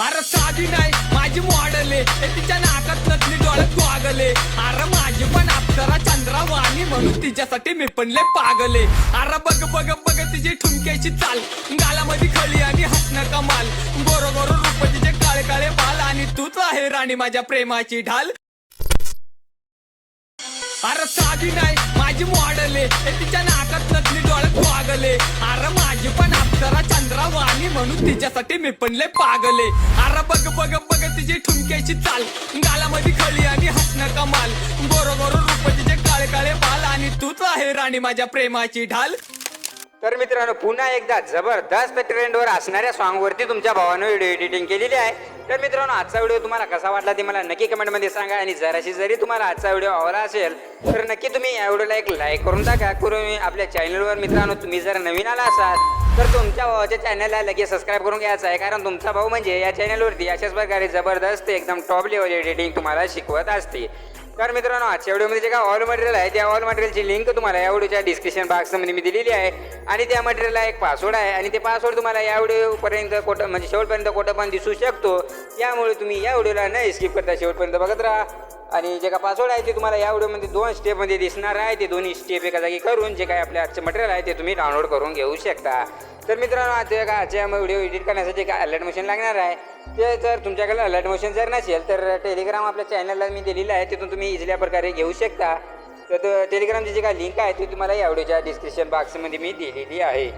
अरे साधी नाही माझी मॉडल आहे. तिच्या नाकात नसली डोळ्यात वागले. अरे माझी पण अप्सरा चंद्रावाणी म्हणून तिच्यासाठी मी पण लय पागले अरे बघ बघ बघ तिची ठुमक्याची चाल. गालामध्ये खळी आणि हसणं कमाल. गोरो गोरो रूप तिचे काळे काळे बाल आणि तूच आहे राणी माझ्या प्रेमाची ढाल. अरे साधी नाही माझी मॉडल आहे. हे तिच्या नाकात नसली डोळ्यात वागले अरे माझी पण अप्सरा चंद्रावाणी म्हणून तिच्यासाठी मी पण लय पागले अरे बघ बघ बघ तिची ठुमक्याची चाल. गालामध्ये खळी आणि हसणं कमाल. गोरो गोरो रूप तिचे काळे काळे बाल आणि तूच आहे राणी माझ्या प्रेमाची ढाल. तर मित्रांनो पुन्हा एकदा जबरदस्त ट्रेंडवर असणाऱ्या सॉंगवरती तुमच्या भावानं व्हिडिओ एडिटिंग केलेली आहे. तर मित्रांनो आजचा व्हिडिओ तुम्हाला कसा वाटला ते मला नक्की कमेंटमध्ये सांगा आणि जराशी जरी तुम्हाला आजचा व्हिडिओ आवडला असेल तर नक्की तुम्ही या व्हिडिओला एक लाईक करून टाका. करून आपल्या चॅनलवर मित्रांनो तुम्ही जर नवीन आला असाल तर तुमच्या भावाच्या चॅनलला लगेच सबस्क्राईब करून घ्यायचं आहे. कारण तुमचा भाऊ म्हणजे या चॅनलवरती अशाच प्रकारे जबरदस्त एकदम टॉप लेवल एडिटिंग तुम्हाला शिकवत असते. तर मित्रांनो आजच्या व्हिडिओमध्ये जे काय ऑल मटेरियल आहे त्या ऑल मटेरियलची लिंक तुम्हाला या व्हिडिओच्या डिस्क्रिप्शन बॉक्समध्ये मी दिलेली आहे. आणि त्या मटेरियलला एक पासवर्ड आहे. आणि ते पासवर्ड तुम्हाला या व्हिडिओपर्यंत कोटं म्हणजे शेवटपर्यंत कोटं पण दिसू शकतो. त्यामुळे तुम्ही या व्हिडिओला न स्किप करता. शेवटपर्यंत बघत राहा. आणि जे का पासवर्ड आहे ते तुम्हाला या व्हिडिओमध्ये दोन स्टेपमध्ये दिसणार आहे. ते दोन्ही स्टेप एका जागी करून जे काही आपल्या आजचे मटेरियल आहे ते तुम्ही डाउनलोड करून घेऊ शकता. तर मित्रांनो आजच्या का आजच्या व्हिडिओ एडिट करण्यासाठी काय अलर्ट मशीन लागणार आहे. ते जर तुमच्याकडे अलर्ट मशीन जर नसेल तर टेलिग्राम आपल्या चॅनलला मी दिलेलं आहे. तिथून तुम्ही इझिल्या प्रकारे घेऊ शकता. तर टेलिग्रामची जी काय लिंक आहे ती तुम्हाला या व्हिडिओच्या डिस्क्रिप्शन बॉक्समध्ये मी दिलेली आहे.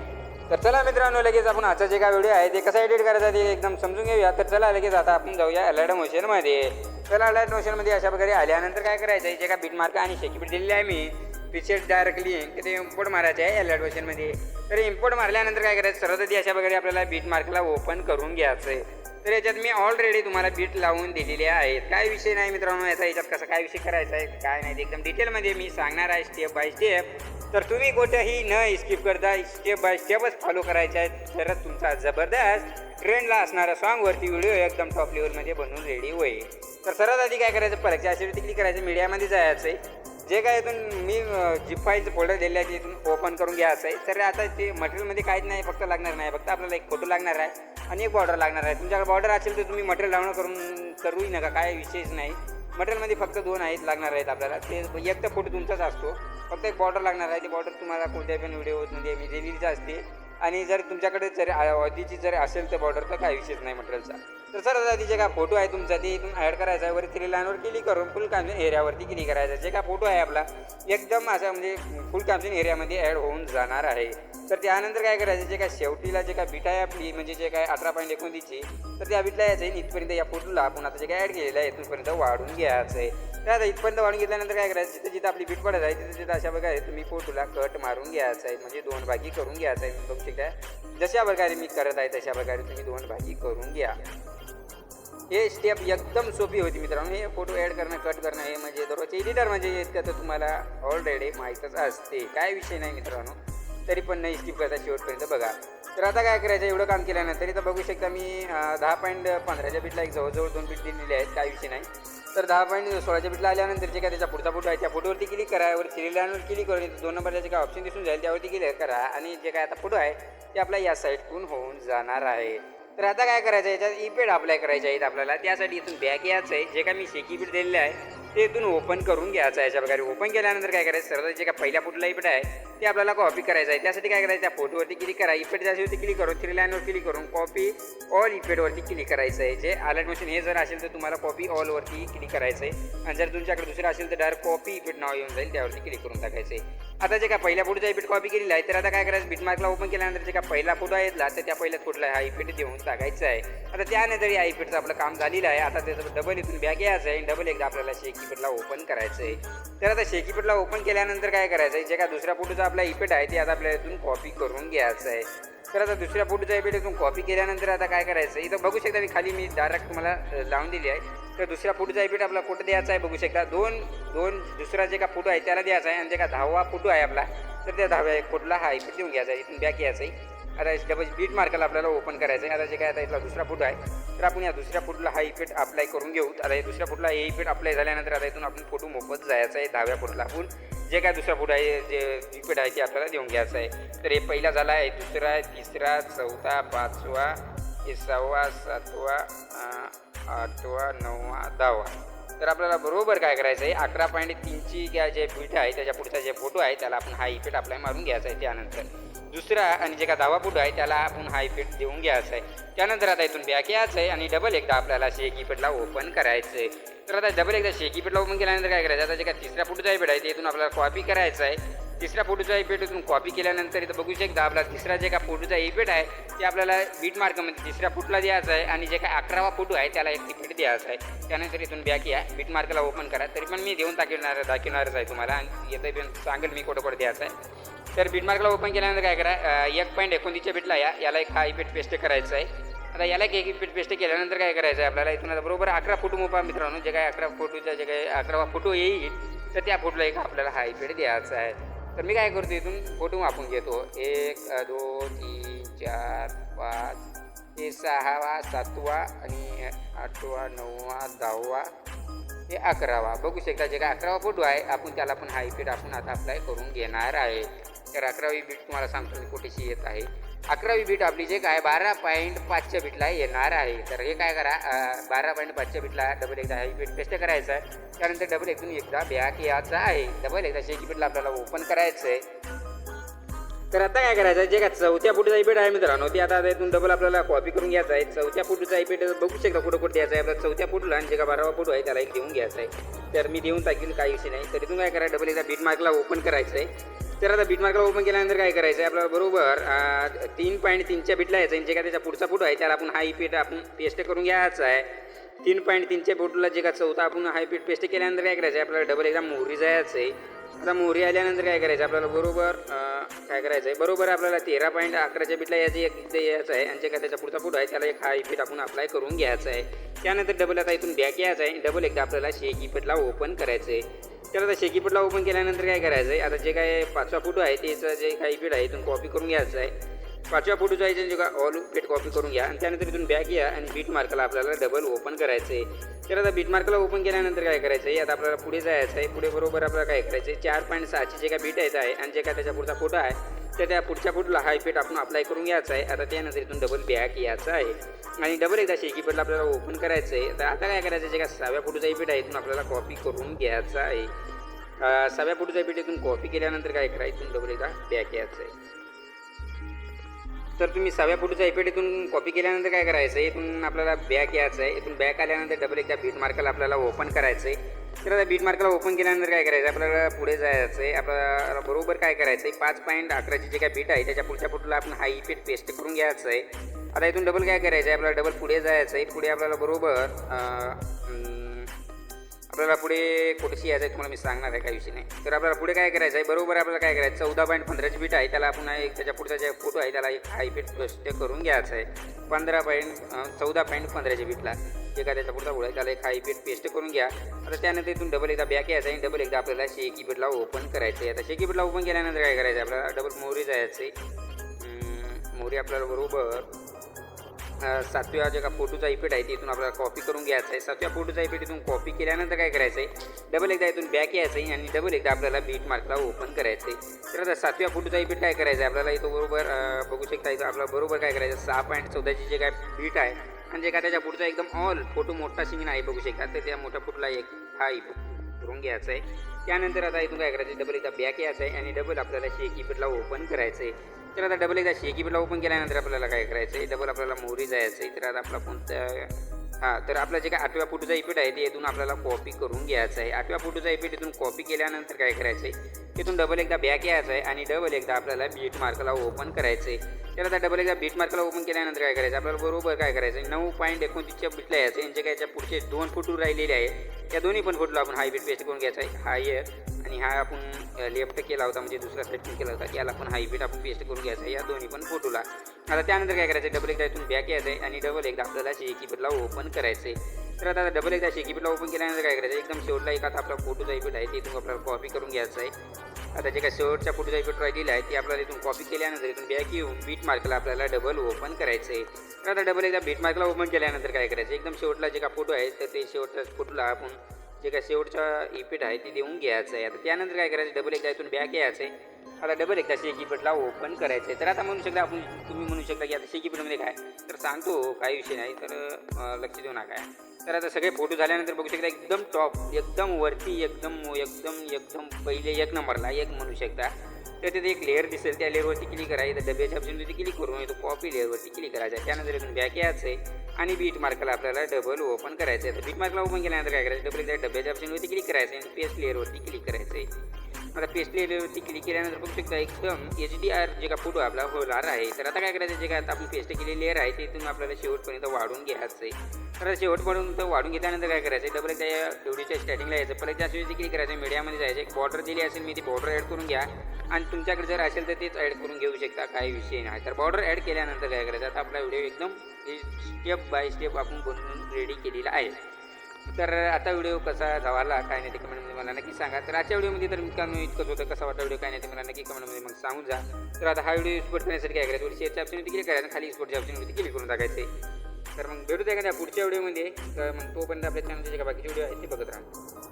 तर चला मित्रांनो लगेच आपण आजचा जे काय व्हिडिओ आहे ते कसा एडिट करायचा ते एकदम समजून घेऊया. तर चला लगेच आता आपण जाऊया अलर्ट मोशनमध्ये चला अलर्ट अशा प्रकारे आल्यानंतर काय करायचं आहे जे काय बीट मार्क आणि शेकी बीट दिलेली आहे मी. पिक्चर डायरेक्टली ते इम्पोर्ट मारायचे आहे एलर्ट मोशनमध्ये तर इम्पोर्ट मारल्यानंतर काय करायचं सर्वात आधी अशा प्रकारे आपल्याला बीट मार्कला ओपन करून घ्यायचं आहे. तर याच्यात मी ऑलरेडी तुम्हाला बीट लावून दिलेले आहेत काय विषय नाही मित्रांनो याचा याच्यात कसं काय विषय करायचा आहे काय नाही ते एकदम डिटेलमध्ये मी सांगणार आहे स्टेप बाय स्टेप तर तुम्ही कुठेही न स्किप करता स्टेप बाय स्टेपच फॉलो करायचे आहेत. तरच तुमचा जबरदस्त ट्रेंडला असणारा सॉंगवरती व्हिडिओ एकदम टॉप लेवलमध्ये बनवून रेडी होईल. तर सर्वात आधी काय करायचं परत ॲसिडिटी क्लिक करायचं मीडियामध्ये जायचं आहे. जे काय इथून मी जी फाईलचं फोल्डर दिलेलं आहे ते इथून ओपन करून घ्यायचं आहे. तर आता ते मटेरियलमध्ये काहीच नाही फक्त लागणार नाही. फक्त आपल्याला एक फोटो लागणार आहे. आणि एक बॉर्डर लागणार आहे तुमच्याकडे बॉर्डर असेल तर तुम्ही मटेरियल डाउनलोड करून करूही नका काय विशेष नाही. मटेरियलमध्ये फक्त दोन आहेत लागणार आहेत आपल्याला. ते एक तर फोटो तुमचाच असतो. फक्त एक बॉर्डर लागणार आहे. ती बॉर्डर तुम्हाला कोणत्याही पण व्हिडिओमध्ये मी दिलेलीच असते. आणि जर तुमच्याकडे जर अवधीची जर असेल तर बॉर्डर तर काही विषयच नाही मटेरियलचा तर सर आधी जे काय फोटो आहे तुमचा? ते इथून ॲड करायचा आहे वरती लाईनवर क्लिक करून फुल कॅम्पिंग एरियावरती क्लिक करायचा जे काय फोटो आहे आपला एकदम असा म्हणजे फुल कॅम्पिंग एरियामध्ये ॲड होऊन जाणार आहे. तर त्यानंतर काय करायचं? जे काय शेवटीला जे काय बीट आहे आपली म्हणजे जे काय अठरा पॉईंट एकोणतीसची तर त्या बीटला यायचं आहे इथपर्यंत या फोटोला आपण आता जे काय ॲड केलेलं आहे इथपर्यंत वाढून घ्यायचं आहे. तर आता इथपर्यंत वाढून घेतल्यानंतर काय करायचं? जिथं जिथं आपली बीट पडत आहे तिथे तिथं अशा प्रकारे तुम्ही फोटोला कट मारून घ्यायचं आहे म्हणजे दोन भागी करून घ्यायचं आहे. बघू शकता जशा प्रकारे मी करत आहे तशा प्रकारे तुम्ही दोन भागी करून घ्या. हे स्टेप एकदम सोपी होती मित्रांनो. हे फोटो ॲड करणं कट करणं हे म्हणजे दररोजचे एडिटर म्हणजे इतकं तर तुम्हाला ऑलरेडी माहीतच असते. काय विषय नाही मित्रांनो. तरी पण नाही स्किप करता शेवटपर्यंत बघा. तर आता काय करायचं? एवढं काम केल्यानंतर इथं बघू शकता मी दहा पॉईंट पंधराच्या बीटला एक जवळजवळ दोन बीट दिलेले आहेत. काय विषय नाही. तर दहा पॉईंट सोळाच्या बीटला आल्यानंतर जे काय त्याचा पुढचा फोटो आहे त्या फोटोवरती क्लिक करा वर थ्री लाईनवर क्लिक करून दोन दोन जे काय ऑप्शन दिसून जाईल त्यावरती क्लिक करा आणि जे काय आता फोटो आहे ते आपला या साईडकडून होऊन जाणार आहे. तर आता काय करायचं आहे याच्यात पेड अप्लाय करायचे आहेत आपल्याला त्यासाठी इथून बॅक यायचं आहे. जे काय मी शेकी बीट दिलेलं आहे ते इथून ओपन करून घ्यायचं आहे. अशा प्रकारे ओपन केल्यानंतर काय करायचं? सर्वात जे का पहिल्या फुटला इपट आहे ते आपल्याला कॉपी करायचं आहे. त्यासाठी काय करायचं? त्या फोटोवरती क्लिक करा. इपेड त्याच्यावरती क्लिक करून थ्री लाईनवर क्लिक करून कॉपी ऑल इपेडवरती क्लिक करायचं आहे. जे अलर्ट मशीन हे जर असेल तर तुम्हाला कॉपी ऑलवरती क्लिक करायचं आहे. आणि जर तुमच्याकडे दुसरं असेल तर डायरेक्ट कॉपी इपेड नाव येऊन जाईल त्यावरती क्लिक करून टाकायचं आहे. आता जे काय पहिल्या फोटोचा इफेक्ट कॉपी केलेला आहे तर आता काय करायचं? बिटमार्कला ओपन केल्यानंतर जे काय पहिला फोटो येतला तर त्या पहिल्या फोटोला हा इफेक्ट देऊन टाकायचा आहे. आता त्यानंतर या इफेक्टचं आपलं काम झालेलं आहे. आता त्याचं डबल इथून बॅग यायचं आहे डबल एकदा आपल्याला शेक इफेक्टला ओपन करायचं आहे. तर आता शेक इफेक्टला ओपन केल्यानंतर काय करायचं आहे? जे काय दुसऱ्या फोटोचा आपला इफेक्ट आहे ते आता आपल्याला इथून कॉपी करून घ्यायचं आहे. तर आता दुसऱ्या फोटोचा इफेक्ट इथून कॉपी केल्यानंतर आता काय करायचं? आहे इथं बघू शकता मी खाली मी डायरेक्ट तुम्हाला लावून दिली आहे. तर दुसऱ्या फोटोचा इफेक्ट आपला कुठं द्यायचा आहे बघू शकता. दोन दोन दुसरा जे का फोटो आहे त्याला द्यायचा आहे आणि जे का दहावा फोटो आहे आपला तर त्या दहाव्या फोटोला हा इफेक्ट देऊन घ्यायचा आहे. इथून बॅक यायचं आहे. आता डबल बीट मार्कला आपल्याला ओपन करायचं आहे. आता जे काय आता इथला दुसरा फोटो आहे तर आपण या दुसऱ्या फोटोला हा इफेक्ट अप्लाय करून घेऊ. आता या दुसऱ्या फोटोला हे इफेक्ट अप्लाय झाल्यानंतर आता इथून आपण फोटो मोफत जायचं आहे दहाव्या फोटोला आपण जे काय दुसरा फोटो आहे जे इफेक्ट आहे ते आपल्याला देऊन घ्यायचं आहे. तर हे पहिला झाला आहे दुसरा आहे तिसरा चौथा पाचवा हे सहावा सातवा आठवा नववा दहावा. तर आपल्याला बरोबर काय करायचं आहे अकरा पॉईंट तीनची ज्या जे पीठ आहे त्याच्या पुढचा जे फोटो आहे त्याला आपण हा इफेक्ट आपल्याला मारून घ्यायचा आहे त्यानंतर. दुसरा आणि जे का दहावा फोटो आहे त्याला आपण हा इफेक्ट देऊन घ्यायचा आहे. त्यानंतर आता इथून बॅक यायचं आहे आणि डबल एकदा आपल्याला शेक इफेक्टला ओपन करायचं आहे. तर आता डबल एकदा शेकी इफेक्टला ओपन केल्यानंतर काय करायचं? आता जे काय तिसऱ्या फोटोचा इफेक्ट आहे ते इथून आपल्याला कॉपी करायचं आहे. तिसऱ्या फोटोचा इफेक्ट इथून कॉपी केल्यानंतर इथं बघू शकता आपला तिसरा जे का फोटोचा इफेक्ट आहे ते आपल्याला बीट मार्कमध्ये म्हणजे तिसऱ्या फुटला द्यायचा आहे आणि जे काय अकरावा फोटो आहे त्याला एक तिकीट द्यायचं आहे. त्यानंतर इथून बॅक या बीट मार्कला ओपन करा. तरी पण मी देऊन दाखवणार दाखवणारच आहे तुम्हाला आणि येतं पण सांगेल मी कुठं कुठं द्यायचं आहे. तर बीट मार्कला ओपन केल्यानंतर काय करा एक पॉईंट एकोणतीसच्या बीटला या याला एक हा इफेक्ट पेस्ट करायचं आहे. आता याला एक इफेक्ट पेस्ट केल्यानंतर काय करायचं आहे आपल्याला इथून आता बरोबर अकरा फोटो मोपा मित्रांनो जे काय अकरा फोटोचा जे काय अकरावा फोटो येईल तर त्या फोटोला एक आपल्याला हा इफेक्ट द्यायचा आहे. तर मी काय करतो इथून फोटो मापून घेतो. एक दोन तीन चार पाच हे सहावा सातवा आणि आठवा नववा दहावा हे अकरावा. बघू शकता जे काय अकरावा फोटो आहे आपण त्याला पण हायपीड आपण आता अप्लाय करून घेणार आहे. तर अकरावी बीट तुम्हाला सांगतो मी कुठेशी येत आहे. अकरावी बीट आपली जे काय बारा पॉईंट पाचच्या बीटला येणार आहे. तर हे काय करा बारा पॉईंट पाचच्या बीटला डबल एकदा हा बीट पेस्ट करायचा. आहे त्यानंतर डबल एकदून एकदा बॅक यायचा आहे. डबल एकदा शेकी बीटला आपल्याला ओपन करायचं आहे तर आता काय करायचं जे काय चौथ्या फुटीचा इपेट आहे मित्रांनो ते आता इथून डबल आपल्याला कॉपी करून घ्यायचा आहे. चौथ्या फुटीचा इपेट बघू शकता कुठं कुठं यायचं आहे. आपला चौथ्या फुटला आणि जे का बारावा फुट आहे त्याला एक देऊन घ्यायचा आहे. तर मी देऊन टाकेल काही विषय नाही. तर इथून काय करा डबल एकदा बीट मार्कला ओपन करायचं आहे तर आता बीट मार्कला ओपन केल्यानंतर काय करायचं आहे आपल्याला बरोबर तीन पॉईंट तीनच्या बीटला यायचं. आणि जे काय त्याचा पुढचा फुट आहे त्याला आपण हाय इफेक्ट आपण पेस्ट करून घ्यायचा आहे. तीन पॉईंट तीनच्या बोटला जे का चौथा आपण हाय पीठ पेस्ट केल्यानंतर काय करायचं आहे आपल्याला डबल एकदा मोहरी जायचं आहे आता मोहरी आल्यानंतर काय करायचं आपल्याला बरोबर काय करायचं आहे बरोबर आपल्याला तेरा पॉईंट अकराच्या बीटला यायचं एक यायचं आहे. आणि जे काय त्याचा पुढचा फुट आहे त्याला एक हाय इफेक्ट आपण अप्लाय करून घ्यायचं आहे. त्यानंतर डबल आता इथून बॅक यायचं आहे. डबल एकदा आपल्याला शेक इफेक्टला ओपन करायचं आहे तर आता शेकीपीठला ओपन केल्यानंतर काय करायचं आहे आता जे काय पाचवा फोटो आहे त्याचं जे काही पीठ आहे इथून कॉपी करून घ्यायचं आहे. पाचव्या फोटोचा यायचं जे का ऑल पेट कॉपी करून घ्या. आणि त्यानंतर इथून बॅक घ्या आणि बीट मार्कला आपल्याला डबल ओपन करायचं आहे तर आता बीट मार्कला ओपन केल्यानंतर काय करायचं आहे आता आपल्याला पुढे जायचं आहे पुढे बरोबर आपल्याला काय करायचं आहे चार पॉईंट सहाची जे काय बीट यायचं आहे आणि जे काय त्याच्या पुढचा फोटो आहे तर त्या पुढच्या फुटला हा इफेक्ट आपण अप्लाय करून घ्यायचा आहे. आता त्यानंतर इथून डबल बॅक यायचा आहे. आणि डबल एकदा शेकी आपल्याला ओपन करायचं आहे. तर आता काय करायचं आहे? जे काय सहाव्या फुटूचा इफेक्ट आहे इथून आपल्याला कॉपी करून घ्यायचा आहे. सहाव्या फुटूचा इफेक्ट इथून कॉपी केल्यानंतर काय करायचं इथून डबल एकदा बॅक यायचं आहे. तर तुम्ही सहाव्या फुटचा इफेक्ट इथून कॉपी केल्यानंतर काय करायचं आहे? इथून आपल्याला बॅक यायचं आहे. इथून बॅक आल्यानंतर डबल एकदा बीट मार्कला आपल्याला ओपन करायचं आहे. तर आता बीट मार्कला ओपन केल्यानंतर काय करायचं? आहे आपल्याला पुढे जायचं आहे आपल्याला बरोबर काय करायचं आहे पाच पॉईंट अकराची जे काय बीट आहे त्याच्या पुढच्या पुढला आपण हा इफेक्ट पेस्ट करून घ्यायचं आहे आता इथून डबल काय करायचं आहे आपल्याला डबल पुढे जायचं आहे पुढे आपल्याला बरोबर आपल्याला पुढे कुठेशी यायचं आहे तुम्हाला मी सांगणार आहे काही विषय नाही. तर आपल्याला पुढे काय करायचं आहे बरोबर आपल्याला काय करायचं चौदा पॉईंट पंधराची बीट आहे त्याला आपण एक त्याच्या पुढचा जे फोटो आहे त्याला एक हाय पेट पेस्ट करून घ्यायचं आहे पंधरा पॉईंट चौदा पॉईंट पंधराच्या बीटला जे काय त्याचा पुढचा फोटो त्याला एक हाय पेट पेस्ट करून घ्या. आता त्यानंतर इथून डबल एकदा बॅक यायचा आणि डबल एकदा आपल्याला शेकी बीटला ओपन करायचं आहे आता शेकी बीटला ओपन केल्यानंतर काय करायचं आहे आपल्याला? डबल मोहरी जायचं आहे मोहरी आपल्याला बरोबर सातव्या जे का फोटोचा इफेक्ट आहे तिथून आपल्याला कॉपी करून घ्यायचा आहे सातव्या फोटोचा इफेक्ट इथून कॉपी केल्यानंतर काय करायचं आहे डबल एकदा इथून बॅक यायचं आहे आणि डबल एकदा आपल्याला बीट मार्कला ओपन करायचं आहे तर आता सातव्या फोटोचा इफेक्ट काय करायचं आहे आपल्याला इथं बरोबर बघू शकता इथं आपल्याला बरोबर काय करायचं सहा पॉईंट चौदाची जे काय बीट आहे म्हणजे का त्याच्या पुढचा एकदम ऑल फोटो मोठा शिंगण आहे बघू शकता. तर त्या मोठ्या फोटोला एक हा इफेक्ट घ्यायचा आहे त्यानंतर आता इथून काय करायचं डबल एकदा बॅक यायचं आहे आणि डबल आपल्याला शेकी पेटला ओपन करायचं आहे तर आता डबल एकदा शेकी पेटला ओपन केल्यानंतर आपल्याला काय करायचं आहे डबल आपल्याला मोहरी जायचं आहे तर आता आपला कोणत्या हां तर आपलं जे काय आठव्या फोटोचा इफेक्ट आहे ते इथून आपल्याला कॉपी करून घ्यायचं आहे. आठव्या फोटोचा इफेक्ट इथून कॉपी केल्यानंतर काय करायचं आहे? तिथून डबल एकदा बॅक यायचं आहे आणि डबल एकदा आपल्याला बीट मार्कला ओपन करायचं आहे. तर आता डबल एकदा बीट मार्कला ओपन केल्यानंतर काय करायचं? आपल्याला बरोबर काय करायचं आहे? नऊ पॉईंट एकोणतीसच्या बीटला यायचं आहे. यांचे काय याच्या पुढचे दोन फोटो राहिलेले आहेत त्या दोन्ही पण फोटोला आपण हाय बीट पेस्ट करून घ्यायचा आहे. हायर आणि हा आपण लेफ्ट केला होता म्हणजे दुसरा साईड पण केला होता. याला पण हाय बीट आपण पेस्ट करून घ्यायचा आहे. या दोन्ही पण फोटोला आता त्यानंतर काय करायचं? डबल एकदा इथून बॅक यायचं आहे आणि डबल एकदा आपल्याला शेकी ओपन करायचं आहे तर आता डबल एकदा शेकी ओपन केल्यानंतर काय करायचं? एकदम शेवटला एक आता आपला फोटोचा इफेक्ट आहे तिथून आपल्याला कॉपी करून घ्यायचं आहे. आता जे काय शेवटच्या फोटोचा इफेक्ट राहिलेला आहे ते आपल्याला इथून कॉपी केल्यानंतर इथून बॅक येऊन बीट मार्कला आपल्याला डबल ओपन करायचं आहे तर आता डबल एकदा बीट मार्कला ओपन केल्यानंतर काय करायचं? एकदम शेवटला जे का फोटो आहे तर ते शेवटच्या फोटोला आपण जे काय शेवटचा इफेक्ट आहे ते देऊन घ्यायचं आहे. आता त्यानंतर काय करायचं? डबल एकदा इथून बॅक यायचं आहे आता डबल एकदा शेकीपटला ओपन करायचं आहे तर आता म्हणू शकता आपण तुम्ही म्हणू शकता की आता शेकीपटमध्ये काय? तर सांगतो काही विषय नाही. तर लक्ष देऊ नका. तर आता सगळे फोटो झाल्यानंतर बघू शकता एकदम टॉप एकदम वरती एकदम एकदम एकदम पहिले एक नंबरला एक म्हणू शकता. तर तिथे एक लेअर दिसेल. त्या लेअरवरती क्लिक करायचं तर डब्याच्या ऑप्शनवरती क्लिक करून तो कॉपी लेअरवरती क्लिक करायचा त्यानंतर इथून बॅक यायचं आहे. आणि बीट मार्कला आपल्याला डबल ओपन करायचं आहे. तर बीट मार्कला ओपन केल्यानंतर काय करायचं? डबल त्या डब्याच्या ऑप्शनवरती क्लिक करायचं आहे. आणि पेस्ट लेअरवरती क्लिक करायचं आहे. आता पेस्ट क्लिक केल्यानंतर बघू शकता एकदम एच डी आर जे का फोटो आपला होणार आहे तर आता काय करायचं जे काय आता आपण पेस्ट केलेली लेअर आहे ते इथून आपल्याला शेवटपर्यंत वाढून घ्यायचं आहे तर शेवटपर्यंत वाढून घेतल्यानंतर काय करायचं डबल त्या एवढीच्या स्टार्टिंगला यायचं परत त्याच्यावरती क्लिक करायचं मीडियामध्ये जायचं एक बॉर्डर दिली असेल मी ती बॉर्डर ॲड करून घ्या आणि तुमच्याकडे जर असेल तर तेच ॲड करून घेऊ शकता काही विषय नाही तर बॉर्डर ॲड केल्यानंतर काय करायचं आता आपला व्हिडिओ एकदम स्टेप बाय स्टेप आपण बनवून रेडी केलेला आहे तर आता व्हिडिओ कसा झाला काय नाही ते कमेंटमध्ये मला नक्की सांगा. तर आजच्या व्हिडिओमध्ये तर मित्रांनो इतकंच होतं कसा वाटला व्हिडिओ काय नाही ते मला नक्की कमेंटमध्ये मग सांगून जा. तर आता हा व्हिडिओ स्पोर्ट करण्यासाठी काय करायचं शेअरच्या ऑप्शनवरती क्लिक करायचं खाली स्पोर्टच्या ऑप्शनवरती क्लिक करून टाकायचे. तर मग भेटू द्या का पुढच्या व्हिडिओमध्ये. तर मग तोपर्यंत आपल्या चॅनलचे जे बाकीचे व्हिडिओ आहेत ते बघत राहा.